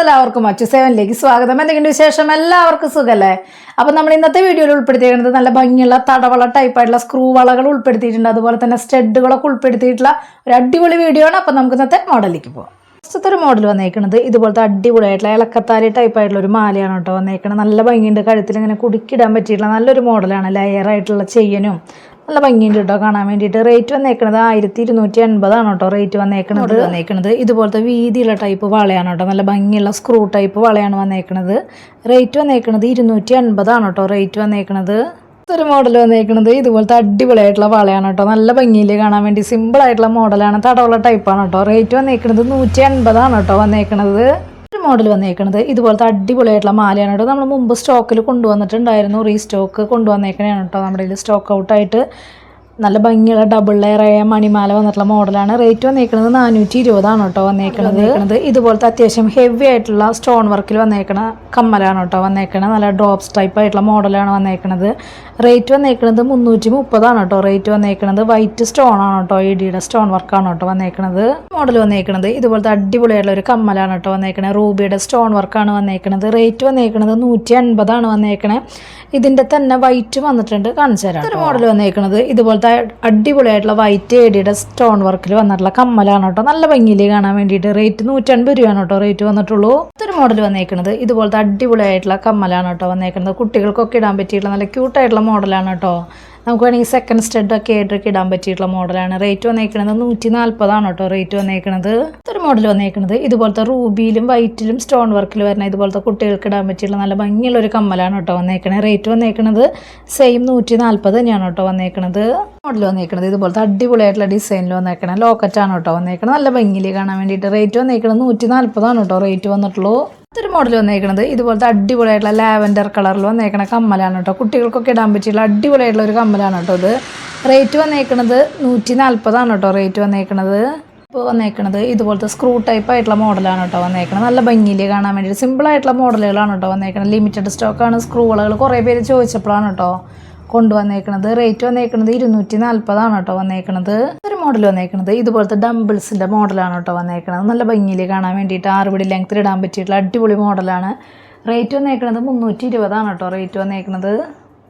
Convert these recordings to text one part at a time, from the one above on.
എല്ലാവർക്കും അച്ചു സേവനിലേക്ക് സ്വാഗതം. എന്തെങ്കിലും വിശേഷം? എല്ലാവർക്കും സുഖല്ലേ? അപ്പം നമ്മൾ ഇന്നത്തെ വീഡിയോയിൽ ഉൾപ്പെടുത്തിയിരിക്കുന്നത് നല്ല ഭംഗിയുള്ള തടവള ടൈപ്പായിട്ടുള്ള സ്ക്രൂ വളകൾ ഉൾപ്പെടുത്തിയിട്ടുണ്ട്. അതുപോലെ തന്നെ സ്റ്റെഡുകളൊക്കെ ഉൾപ്പെടുത്തിയിട്ടുള്ള ഒരു അടിപൊളി വീഡിയോ ആണ്. അപ്പം നമുക്ക് ഇന്നത്തെ മോഡലിലേക്ക് പോകാം ഫസ്റ്റത്തെ ഒരു മോഡൽ വന്നേക്കുന്നത് ഇതുപോലത്തെ അടിപൊളിയായിട്ടുള്ള ഇളക്കത്താലി ടൈപ്പായിട്ടുള്ള ഒരു മാലയാണ് കേട്ടോ വന്നേക്കുന്നത് നല്ല ഭംഗിയുണ്ട്. കഴുത്തിൽ ഇങ്ങനെ കുടുക്കിടാൻ പറ്റിയിട്ടുള്ള നല്ലൊരു മോഡലാണ് ലെയർ ആയിട്ടുള്ള ചെയ്യനും നല്ല ഭംഗിയുണ്ട് കേട്ടോ കാണാൻ വേണ്ടിയിട്ട്. റേറ്റ് വന്നേക്കണത് ആയിരത്തി ഇരുന്നൂറ്റി എൺപതാണ് കേട്ടോ റേറ്റ് വന്നേക്കണത് വന്നേക്കണത് ഇതുപോലത്തെ വീതിയുള്ള ടൈപ്പ് വളയാണ് കേട്ടോ നല്ല ഭംഗിയുള്ള സ്ക്രൂ ടൈപ്പ് വളയാണ് വന്നേക്കണത്. റേറ്റ് വന്നേക്കണത് ഇരുന്നൂറ്റി എൺപതാണ് കേട്ടോ റേറ്റ് വന്നേക്കണത് ഒരു മോഡൽ വന്നേക്കണത്. ഇതുപോലത്തെ അടിപൊളിയായിട്ടുള്ള വളയാണ് കേട്ടോ നല്ല ഭംഗിയിൽ കാണാൻ വേണ്ടി സിമ്പിൾ ആയിട്ടുള്ള മോഡലാണ് തടവുള്ള ടൈപ്പാണ് കേട്ടോ റേറ്റ് വന്നേക്കണത് നൂറ്റി എൺപതാണ് കേട്ടോ വന്നേക്കണത്. ഒരു മോഡൽ വന്നേക്കണത്. ഇതുപോലത്തെ അടിപൊളിയായിട്ടുള്ള മാലയാണ് കേട്ടോ. നമ്മൾ മുമ്പ് സ്റ്റോക്കിൽ കൊണ്ടുവന്നിട്ടുണ്ടായിരുന്നു. റീസ്റ്റോക്ക് കൊണ്ടുവന്നേക്കണേ കേട്ടോ. നമ്മുടെ ഇതിൽ സ്റ്റോക്ക് ഔട്ടായിട്ട് നല്ല ഭംഗിയുള്ള ഡബിൾ ലെയർ ആയ മണിമാല വന്നിട്ടുള്ള മോഡലാണ്. റേറ്റ് വന്നേക്കുന്നത് നാനൂറ്റി ഇരുപതാണ് കേട്ടോ വന്നേക്കുന്നത് ഇതുപോലത്തെ അത്യാവശ്യം ഹെവി ആയിട്ടുള്ള സ്റ്റോൺ വർക്കിൽ വന്നേക്കണ കമ്മലാണ് കേട്ടോ വന്നേക്കണത് നല്ല ഡ്രോപ്സ് ടൈപ്പ് ആയിട്ടുള്ള മോഡലാണ് വന്നേക്കണത്. റേറ്റ് വന്നേക്കുന്നത് മുന്നൂറ്റി മുപ്പതാണ് കേട്ടോ. റേറ്റ് വന്നേക്കുന്നത് വൈറ്റ് സ്റ്റോൺ ആണ് കേട്ടോ. ഇടിയുടെ സ്റ്റോൺ വർക്കാണ് കേട്ടോ വന്നേക്കണത്. മോഡൽ വന്നേക്കുന്നത് ഇതുപോലത്തെ അടിപൊളിയായിട്ടുള്ള ഒരു കമ്മലാണ് കേട്ടോ വന്നേക്കണത്. റൂബിയുടെ സ്റ്റോൺ വർക്കാണ് വന്നേക്കണത്. റേറ്റ് വന്നേക്കുന്നത് നൂറ്റി അൻപതാണ് വന്നേക്കണേ. ഇതിന്റെ തന്നെ വൈറ്റ് വന്നിട്ടുണ്ട്. കാണിച്ചു തരാം ഒരു മോഡൽ വന്നേക്കുന്നത് ഇതുപോലത്തെ അടിപൊളിയായിട്ടുള്ള വൈറ്റ് ഏടിയുടെ സ്റ്റോൺ വർക്കിൽ വന്നിട്ടുള്ള കമ്മലാണ് കേട്ടോ. നല്ല ഭംഗിയിൽ കാണാൻ വേണ്ടിയിട്ട് റേറ്റ് നൂറ്റൻപത് രൂപയാണ് കേട്ടോ റേറ്റ് വന്നിട്ടുള്ളൂ. ഒരു മോഡൽ വന്നേക്കുന്നത് ഇതുപോലത്തെ അടിപൊളിയായിട്ടുള്ള കമ്മലാണ് കേട്ടോ വന്നേക്കുന്നത് കുട്ടികൾക്കൊക്കെ ഇടാൻ പറ്റിയിട്ടുള്ള നല്ല ക്യൂട്ടായിട്ടുള്ള മോഡലാണ് കേട്ടോ. നമുക്ക് വേണമെങ്കിൽ സെക്കൻഡ് സ്റ്റഡ് ഒക്കെ ആയിട്ടൊക്കെ ഇടാൻ പറ്റിയിട്ടുള്ള മോഡലാണ് റേറ്റ് വന്നേക്കണത് നൂറ്റി നാൽപ്പതാണ് കേട്ടോ. റേറ്റ് വന്നേക്കണത്. ഒരു മോഡൽ വന്നേക്കണത്. ഇതുപോലത്തെ റൂബിയിലും വൈറ്റിലും സ്റ്റോൺ വർക്കിൽ വരുന്ന ഇതുപോലത്തെ കുട്ടികൾക്ക് ഇടാൻ പറ്റിയിട്ടുള്ള നല്ല ഭംഗിയുള്ള ഒരു കമ്മലാണ് കേട്ടോ വന്നേക്കണത്. റേറ്റ് വന്നേക്കണത് സെയിം നൂറ്റി നാൽപ്പത് തന്നെയാണ് കേട്ടോ വന്നേക്കണത്. മോഡൽ വന്നേക്കണത് ഇതുപോലത്തെ അടിപൊളിയായിട്ടുള്ള ഡിസൈനിൽ വന്നേക്കണം ലോക്കറ്റാണ് കേട്ടോ വന്നേക്കണത്. നല്ല ഭംഗിയിൽ കാണാൻ വേണ്ടിയിട്ട് റേറ്റ് വന്നേക്കണത് നൂറ്റി നാൽപ്പതാണ് കേട്ടോ. റേറ്റ് വന്നിട്ടുള്ളൂ. ഒരു മോഡൽ വന്നേക്കണത്. ഇതുപോലത്തെ അടിപൊളിയായിട്ടുള്ള ലാവൻഡർ കളറിൽ വന്നേക്കണ കമ്മലാണ് കേട്ടോ. കുട്ടികൾക്കൊക്കെ ഇടാൻ പറ്റിയുള്ള അടിപൊളിയായിട്ടുള്ള ഒരു കമ്മലാണ് കേട്ടോ ഇത്. റേറ്റ് വന്നേക്കണത് നൂറ്റി നാൽപ്പതാണ് കേട്ടോ റേറ്റ് വന്നേക്കണത്. ഇപ്പോൾ വന്നേക്കണത് ഇതുപോലത്തെ സ്ക്രൂ ടൈപ്പ് ആയിട്ടുള്ള മോഡലാണ് കേട്ടോ വന്നേക്കണത്. നല്ല ഭംഗിയിൽ കാണാൻ വേണ്ടിയിട്ട് സിമ്പിൾ ആയിട്ടുള്ള മോഡലുകളാണ് കേട്ടോ വന്നേക്കണത്. ലിമിറ്റഡ് സ്റ്റോക്കാണ് സ്ക്രൂകളുകൾ കുറേ പേര് ചോദിച്ചപ്പോഴാണ് കേട്ടോ കൊണ്ടുവന്നേക്കണത്. റേറ്റ് വന്നേക്കണത് ഇരുന്നൂറ്റി നാൽപ്പതാണ് കേട്ടോ വന്നേക്കണത്. ഒരു മോഡൽ വന്നേക്കണത്. ഇതുപോലത്തെ ഡംബിൾസിന്റെ മോഡലാണ് കേട്ടോ വന്നേക്കണത്. നല്ല ഭംഗിയിൽ കാണാൻ വേണ്ടിയിട്ട് ആറുപടി ലെങ്ത്തിൽ ഇടാൻ പറ്റിയിട്ടുള്ള അടിപൊളി മോഡലാണ് റേറ്റ് വന്നേക്കണത് മുന്നൂറ്റി ഇരുപതാണ് കേട്ടോ റേറ്റ് വന്നേക്കണത്.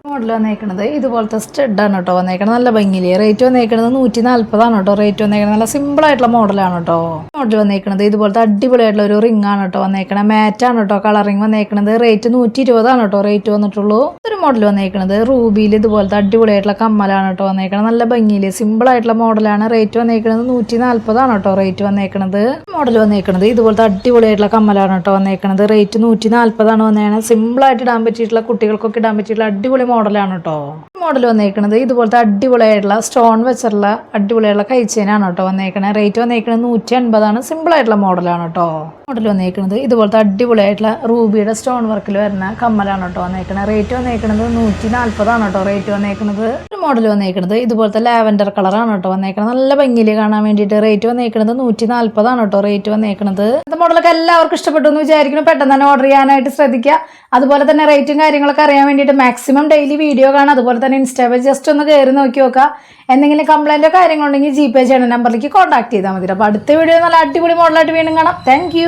മോഡൽ വന്നേക്കണത് ഇതുപോലത്തെ സ്റ്റഡാണ് കേട്ടോ വന്നേക്കണത്. നല്ല ഭംഗിയിൽ റേറ്റ് വന്നേക്കണത് നൂറ്റി നാൽപ്പതാണ് കേട്ടോ. റേറ്റ് വന്നേക്കണത് നല്ല സിമ്പിൾ ആയിട്ടുള്ള മോഡലാണ് കേട്ടോ. മോഡൽ വന്നേക്കണത് ഇതുപോലത്തെ അടിപൊളിയായിട്ടുള്ള ഒരു റിംഗ് ആണ് കേട്ടോ വന്നേക്കണത്. മാറ്റാണ് കേട്ടോ കളറിങ് വന്നേക്കണത്. റേറ്റ് നൂറ്റി ഇരുപതാണ് കേട്ടോ റേറ്റ് വന്നിട്ടുള്ളൂ. മോഡൽ വന്നേക്കുന്നത് റൂബിയിൽ ഇതുപോലത്തെ അടിപൊളിയായിട്ടുള്ള കമ്മലാണ് കേട്ടോ വന്നേക്കണത്. നല്ല ഭംഗിയിൽ സിമ്പിൾ ആയിട്ടുള്ള മോഡലാണ്. റേറ്റ് വന്നേക്കുന്നത് നൂറ്റി നാൽപ്പതാണ് കേട്ടോ റേറ്റ് വന്നേക്കുന്നത് മോഡൽ വന്നേക്കുന്നത് ഇതുപോലത്തെ അടിപൊളിയായിട്ടുള്ള കമ്മലാണ് കേട്ടോ വന്നേക്കുന്നത് റേറ്റ് നൂറ്റി നാൽപ്പതാണ് വന്നേക്കുന്നത് സിമ്പിൾ ആയിട്ട് ഇടാൻ പറ്റിയിട്ടുള്ള കുട്ടികൾക്കൊക്കെ ഇടാൻ പറ്റിയിട്ടുള്ള അടിപൊളി മോഡലാണ് കേട്ടോ. മോഡൽ വന്നേക്കണത്. ഇതുപോലത്തെ അടിപൊളിയായിട്ടുള്ള സ്റ്റോൺ വെച്ചുള്ള അടിപൊളിയായിട്ടുള്ള കൈച്ചേനാണ് കേട്ടോ വന്നേക്കണത് റേറ്റ് വന്നേക്കണത് നൂറ്റി അൻപതാണ് സിമ്പിൾ ആയിട്ടുള്ള മോഡലാണ് കേട്ടോ. മോഡൽ വന്നേക്കണത് ഇതുപോലത്തെ അടിപൊളിയായിട്ടുള്ള റൂബിയുടെ സ്റ്റോൺ വർക്കിൽ വരുന്ന കമ്മലാണ് കേട്ടോ വന്നേക്കണത് റേറ്റ് വന്നേക്കണത് നൂറ്റി നാൽപ്പതാണ് കേട്ടോ. റേറ്റ് വന്നേക്കണത് ഒരു മോഡൽ വന്നേക്കണത് ഇതുപോലത്തെ ലാവൻഡർ കളറാണ് കേട്ടോ വന്നേക്കണത്. നല്ല ഭംഗിയിൽ കാണാൻ വേണ്ടിയിട്ട് റേറ്റ് വന്നേക്കണത് നൂറ്റി നാൽപ്പതാണ് കേട്ടോ. റേറ്റ് വന്നേക്കണത് ഇത് മോഡലൊക്കെ എല്ലാവർക്കും ഇഷ്ടപ്പെട്ടു എന്ന് വിചാരിക്കുന്നു. പെട്ടെന്ന് തന്നെ ഓർഡർ ചെയ്യാനായിട്ട് ശ്രദ്ധിക്കുക. അതുപോലെ തന്നെ റേറ്റും കാര്യങ്ങളൊക്കെ അറിയാൻ വേണ്ടിയിട്ട് മാക്സിമം ഡെയിലി വീഡിയോ കാണാം അതുപോലെ തന്നെ ഇൻസ്റ്റാ പേജ് ജസ്റ്റ് ഒന്ന് കയറി നോക്കി നോക്കുക എന്തെങ്കിലും കംപ്ലൈന്റോ കാര്യങ്ങളുണ്ടെങ്കിൽ ജി പേ ചെയ്യണ നമ്പറിലേക്ക് കോൺടാക്ട് ചെയ്താൽ മതി. അപ്പോൾ അടുത്ത വീഡിയോ നല്ല അടിപൊളി മോഡലായിട്ട് വീണ്ടും കാണാം. താങ്ക്